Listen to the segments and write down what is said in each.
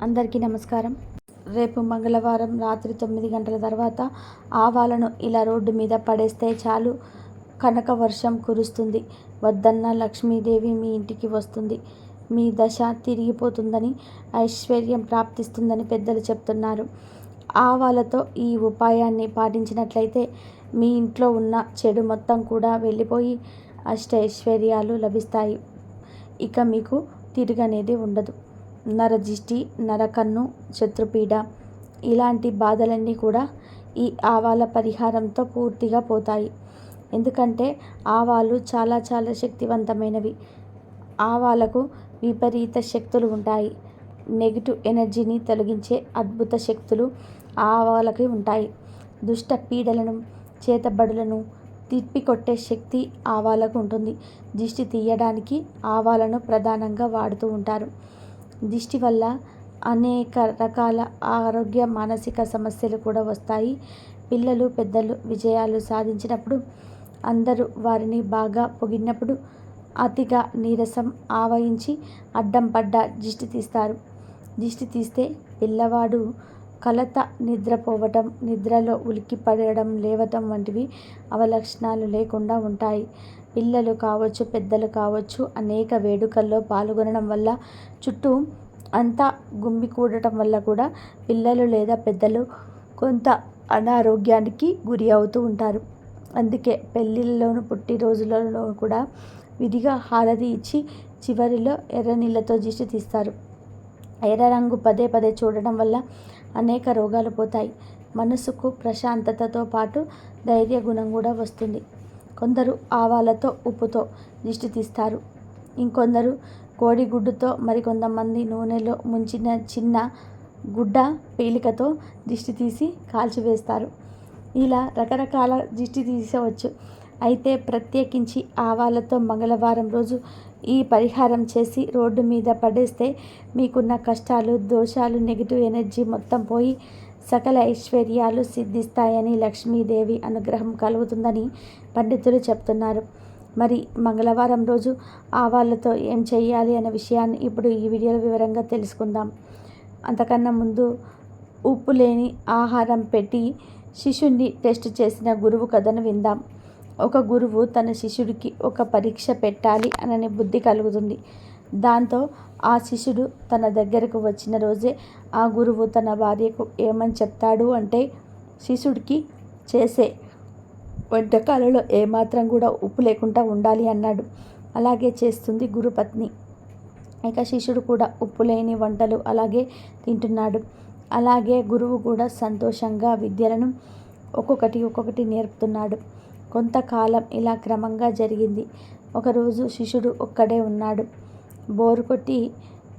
అందరికీ నమస్కారం. రేపు మంగళవారం రాత్రి తొమ్మిది గంటల తర్వాత ఆవాలను ఇలా రోడ్డు మీద పడేస్తే చాలు. కనక వర్షం కురుస్తుంది. వద్దన్న లక్ష్మీదేవి మీ ఇంటికి వస్తుంది. మీ దశ తిరిగిపోతుందని ఐశ్వర్యం ప్రాప్తిస్తుందని పెద్దలు చెప్తున్నారు. ఆవాలతో ఈ ఉపాయాన్ని పాటించినట్లయితే మీ ఇంట్లో ఉన్న చెడు మొత్తం కూడా వెళ్ళిపోయి అష్టైశ్వర్యాలు లభిస్తాయి. ఇక మీకు తిరుగనేది ఉండదు. నరదిష్టి నరకన్ను శత్రుపీడ ఇలాంటి బాధలన్నీ కూడా ఈ ఆవాల పరిహారంతో పూర్తిగా పోతాయి. ఎందుకంటే ఆవాలు చాలా చాలా శక్తివంతమైనవి. ఆవాలకు విపరీత శక్తులు ఉంటాయి. నెగిటివ్ ఎనర్జీని తొలగించే అద్భుత శక్తులు ఆవాలకి ఉంటాయి. దుష్ట పీడలను చేతబడులను తిప్పికొట్టే శక్తి ఆవాలకు ఉంటుంది. దిష్టి తీయడానికి ఆవాలను ప్రధానంగా వాడుతూ ఉంటారు. దిష్టి వల్ల అనేక రకాల ఆరోగ్య మానసిక సమస్యలు కూడా వస్తాయి. పిల్లలు పెద్దలు విజయాలు సాధించినప్పుడు అందరూ వారిని బాగా పొగిడినప్పుడు అతిగా నీరసం ఆవహించి అడ్డం పడ్డ దిష్టి తీస్తారు. దిష్టి తీస్తే పిల్లవాడు కలత నిద్రపోవటం నిద్రలో ఉలిక్కి పడడం లేవటం వంటివి అవలక్షణాలు లేకుండా ఉంటాయి. పిల్లలు కావచ్చు పెద్దలు కావచ్చు అనేక వేడుకల్లో పాల్గొనడం వల్ల చుట్టూ అంతా గుమ్మి కూడటం వల్ల కూడా పిల్లలు లేదా పెద్దలు కొంత అనారోగ్యానికి గురి అవుతూ ఉంటారు. అందుకే పెళ్ళిళ్ళలోను పుట్టినరోజులలో కూడా విధిగా హారతి ఇచ్చి చివరిలో ఎర్ర నీళ్ళతో దిష్టి తీస్తారు. ఎర్ర రంగు పదే పదే చూడడం వల్ల అనేక రోగాలు పోతాయి. మనసుకు ప్రశాంతతతో పాటు ధైర్య గుణం కూడా వస్తుంది. కొందరు ఆవాలతో ఉప్పుతో దిష్టి తీస్తారు. ఇంకొందరు కోడిగుడ్డుతో మరికొంతమంది నూనెలో ముంచిన చిన్న గుడ్డ పీలికతో దిష్టి తీసి కాల్చివేస్తారు. ఇలా రకరకాల దిష్టి తీసవచ్చు. అయితే ప్రత్యేకించి ఆవాలతో మంగళవారం రోజు ఈ పరిహారం చేసి రోడ్డు మీద పడేస్తే మీకున్న కష్టాలు దోషాలు నెగిటివ్ ఎనర్జీ మొత్తం పోయి సకల ఐశ్వర్యాలు సిద్ధిస్తాయని లక్ష్మీదేవి అనుగ్రహం కలుగుతుందని పండితులు చెప్తున్నారు. మరి మంగళవారం రోజు ఆవాళ్ళతో ఏం చేయాలి అనే విషయాన్ని ఇప్పుడు ఈ వీడియోలో వివరంగా తెలుసుకుందాం. అంతకన్నా ముందు ఉప్పు లేని ఆహారం పెట్టి శిష్యుణ్ణి టెస్ట్ చేసిన గురువు కథను విందాం. ఒక గురువు తన శిష్యుడికి ఒక పరీక్ష పెట్టాలి అననే బుద్ధి కలుగుతుంది. దాంతో ఆ శిష్యుడు తన దగ్గరకు వచ్చిన రోజే ఆ గురువు తన భార్యకు ఏమని చెప్తాడు అంటే శిష్యుడికి చేసే వంటకాలలో ఏమాత్రం కూడా ఉప్పు లేకుండా ఉండాలి అన్నాడు. అలాగే చేస్తుంది గురుపత్ని. ఇక శిష్యుడు కూడా ఉప్పు లేని వంటలు అలాగే తింటున్నాడు. అలాగే గురువు కూడా సంతోషంగా విద్యలను ఒక్కొక్కటి ఒక్కొక్కటి నేర్పుతున్నాడు. కొంతకాలం ఇలా క్రమంగా జరిగింది. ఒకరోజు శిష్యుడు ఒక్కడే ఉన్నాడు. బోరు కొట్టి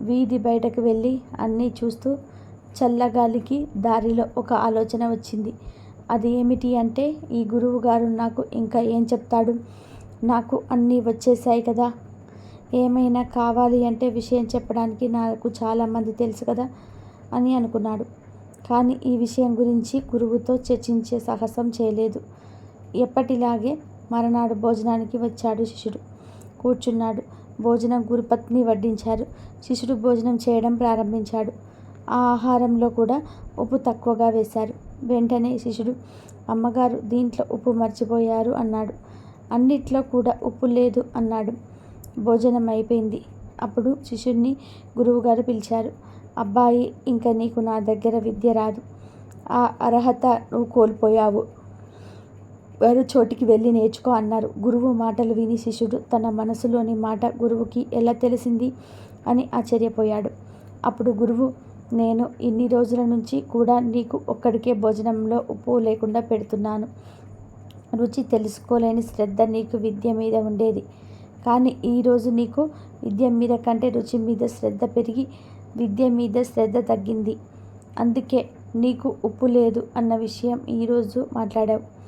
వీధి బయటకు వెళ్ళి అన్నీ చూస్తూ చల్లగాలికి దారిలో ఒక ఆలోచన వచ్చింది. అది ఏమిటి అంటే ఈ గురువు గారు నాకు ఇంకా ఏం చెప్తాడు? నాకు అన్నీ వచ్చేసాయి కదా. ఏమైనా కావాలి అంటే విషయం చెప్పడానికి నాకు చాలామంది తెలుసు కదా అని అనుకున్నాడు. కానీ ఈ విషయం గురించి గురువుతో చర్చించే సాహసం చేయలేదు. ఎప్పటిలాగే మరనాడు భోజనానికి వచ్చాడు శిష్యుడు. కూర్చున్నాడు. భోజనం గురుపత్ని వడ్డించారు. శిష్యుడు భోజనం చేయడం ప్రారంభించాడు. ఆ ఆహారంలో కూడా ఉప్పు తక్కువగా వేశారు. వెంటనే శిష్యుడు అమ్మగారు దీంట్లో ఉప్పు మర్చిపోయారు అన్నాడు. అన్నిట్లో కూడా ఉప్పు లేదు అన్నాడు. భోజనం అయిపోయింది అప్పుడు శిష్యుడిని గురువుగారు పిలిచారు. అబ్బాయి ఇంకా నీకు నా దగ్గర విద్య రాదు. ఆ అర్హత నువ్వు కోల్పోయావు. వారు చోటికి వెళ్ళి నేర్చుకో అన్నారు. గురువు మాటలు విని శిష్యుడు తన మనసులోని మాట గురువుకి ఎలా తెలిసింది అని ఆశ్చర్యపోయాడు. అప్పుడు గురువు నేను ఇన్ని రోజుల నుంచి కూడా నీకు ఒక్కడికే భోజనంలో ఉప్పు లేకుండా పెడుతున్నాను. రుచి తెలుసుకోలేని శ్రద్ధ నీకు విద్య మీద ఉండేది. కానీ ఈరోజు నీకు విద్య మీద కంటే రుచి మీద శ్రద్ధ పెరిగి విద్య మీద శ్రద్ధ తగ్గింది. అందుకే నీకు ఉప్పు లేదు అన్న విషయం ఈరోజు మాట్లాడావు.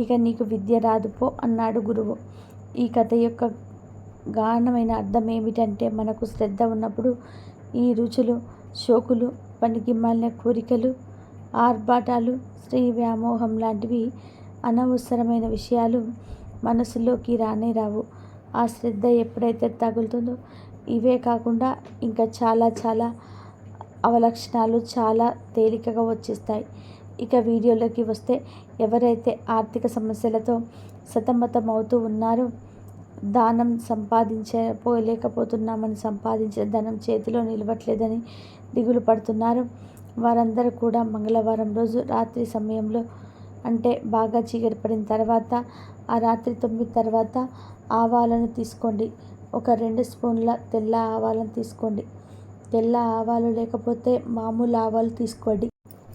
ఇక నీకు విద్య రాదు పో అన్నాడు గురువు. ఈ కథ యొక్క గాఢమైన అర్థం ఏమిటంటే మనకు శ్రద్ధ ఉన్నప్పుడు ఈ రుచులు షోకులు పనికి మాలిన కోరికలు ఆర్భాటాలు స్త్రీ వ్యామోహం లాంటివి అనవసరమైన విషయాలు మనసులోకి రానే రావు. ఆ శ్రద్ధ ఎప్పుడైతే తగులుతుందో ఇవే కాకుండా ఇంకా చాలా చాలా అవలక్షణాలు చాలా తేలికగా వచ్చేస్తాయి. ఇక వీడియోలోకి వస్తే ఎవరైతే ఆర్థిక సమస్యలతో సతమతమవుతూ ఉన్నారో దానం సంపాదించలేకపోతున్నామని సంపాదించిన ధనం చేతిలో నిలవట్లేదని దిగులు పడుతున్నారు. వారందరూ కూడా మంగళవారం రోజు రాత్రి సమయంలో అంటే బాగా చీకటి పడిన తర్వాత ఆ రాత్రి తొమ్మిది తర్వాత ఆవాలను తీసుకోండి. ఒక రెండు స్పూన్ల తెల్ల ఆవాలను తీసుకోండి. తెల్ల ఆవాలు లేకపోతే మామూలు ఆవాలు తీసుకోండి.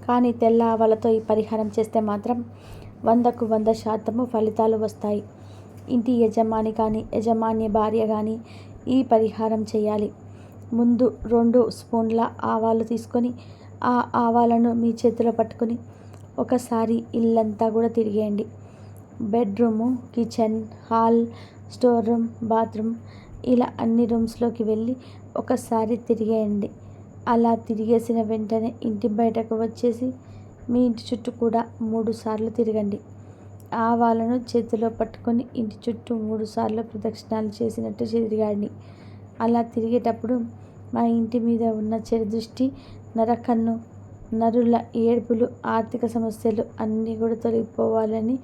కానీ తెల్ల ఆవాలతో ఈ పరిహారం చేస్తే మాత్రం వందకు వంద శాతము ఫలితాలు వస్తాయి. ఇంటి యజమాని కానీ యజమాని భార్య కానీ ఈ పరిహారం చేయాలి. ముందు రెండు స్పూన్ల ఆవాలు తీసుకొని ఆ ఆవాలను మీ చేతిలో పట్టుకొని ఒకసారి ఇల్లంతా కూడా తిరిగేయండి. Bedroom kitchen hall store room bathroom ఇలా అన్ని రూమ్స్లోకి వెళ్ళి ఒకసారి తిరిగేయండి. అలా తిరిగేసిన వెంటనే ఇంటి బయటకు వచ్చేసి మీ ఇంటి చుట్టూ కూడా మూడు సార్లు తిరగండి. ఆవాలను చేతిలో పట్టుకొని ఇంటి చుట్టూ మూడు సార్లు ప్రదక్షిణాలు చేసినట్టు తిరిగాడిని అలా తిరిగేటప్పుడు మా ఇంటి మీద ఉన్న చెడు దృష్టి నరకన్ను నరుల ఏడుపులు ఆర్థిక సమస్యలు అన్నీ కూడా తొలగిపోవాలని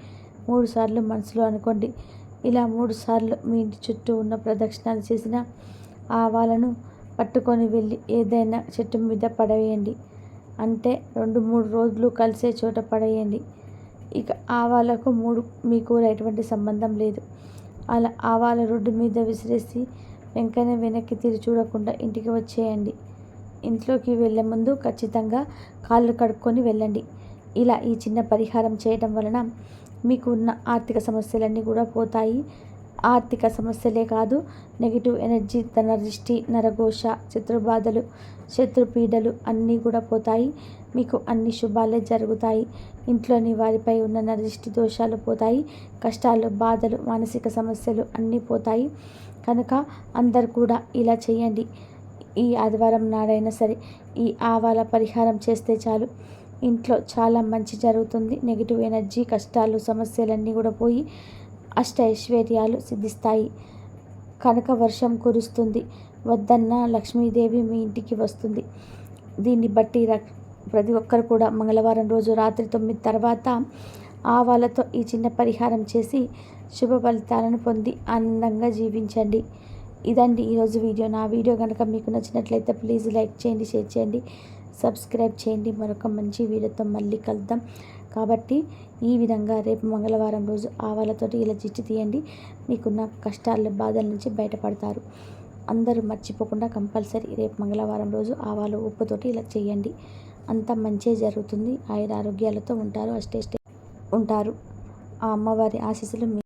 మూడు సార్లు మనసులో అనుకోండి. ఇలా మూడు సార్లు మీ ఇంటి చుట్టూ ఉన్న ప్రదక్షిణాలు చేసిన ఆవాలను పట్టుకొని వెళ్ళి ఏదైనా చెట్టు మీద పడవేయండి. అంటే రెండు మూడు రోజులు కలిసే చోట పడేయండి. ఇక ఆవాలకు మూడు మీకు ఎటువంటి సంబంధం లేదు. అలా ఆవాల రోడ్డు మీద విసిరేసి వెంకనే వెనక్కి తిరిగి చూడకుండా ఇంటికి వచ్చేయండి. ఇంట్లోకి వెళ్ళే ముందు ఖచ్చితంగా కాళ్ళు కడుక్కొని వెళ్ళండి. ఇలా ఈ చిన్న పరిహారం చేయడం వలన మీకు ఉన్న ఆర్థిక సమస్యలన్నీ కూడా పోతాయి. ఆర్థిక సమస్యలే కాదు నెగిటివ్ ఎనర్జీ తన దృష్టి నరఘోష శత్రుబాధలు శత్రుపీడలు అన్నీ కూడా పోతాయి. మీకు అన్ని శుభాలే జరుగుతాయి. ఇంట్లోని వారిపై ఉన్న నరదృష్టి దోషాలు పోతాయి. కష్టాలు బాధలు మానసిక సమస్యలు అన్నీ పోతాయి. కనుక అందరు కూడా ఇలా చేయండి. ఈ ఆదివారం నాడైనా సరే ఈ ఆవాల పరిహారం చేస్తే చాలు. ఇంట్లో చాలా మంచి జరుగుతుంది. నెగిటివ్ ఎనర్జీ కష్టాలు సమస్యలన్నీ కూడా పోయి అష్ట ఐశ్వర్యాలు సిద్ధిస్తాయి. కనుక వర్షం కురుస్తుంది. వద్దన్న లక్ష్మీదేవి మీ ఇంటికి వస్తుంది. దీన్ని బట్టి ప్రతి ఒక్కరు కూడా మంగళవారం రోజు రాత్రి తొమ్మిది తర్వాత ఆవాలతో ఈ చిన్న పరిహారం చేసి శుభ ఫలితాలను పొంది ఆనందంగా జీవించండి. ఇదండి ఈరోజు వీడియో. నా వీడియో కనుక మీకు నచ్చినట్లయితే ప్లీజ్ లైక్ చేయండి షేర్ చేయండి సబ్స్క్రైబ్ చేయండి. మరొక మంచి వీడియోతో మళ్ళీ కలుద్దాం. కాబట్టి ఈ విధంగా రేపు మంగళవారం రోజు ఆవాలతోటి ఇలా జిట్టి తీయండి. మీకున్న కష్టాల బాధల నుంచి బయటపడతారు. అందరూ మర్చిపోకుండా కంపల్సరీ రేపు మంగళవారం రోజు ఆవాలు ఉప్పుతోటి ఇలా చేయండి. అంత మంచి జరుగుతుంది. ఆయుర ఆరోగ్యాలతో ఉంటారు అష్టే ఉంటారు. ఆ అమ్మవారి ఆశీస్సులు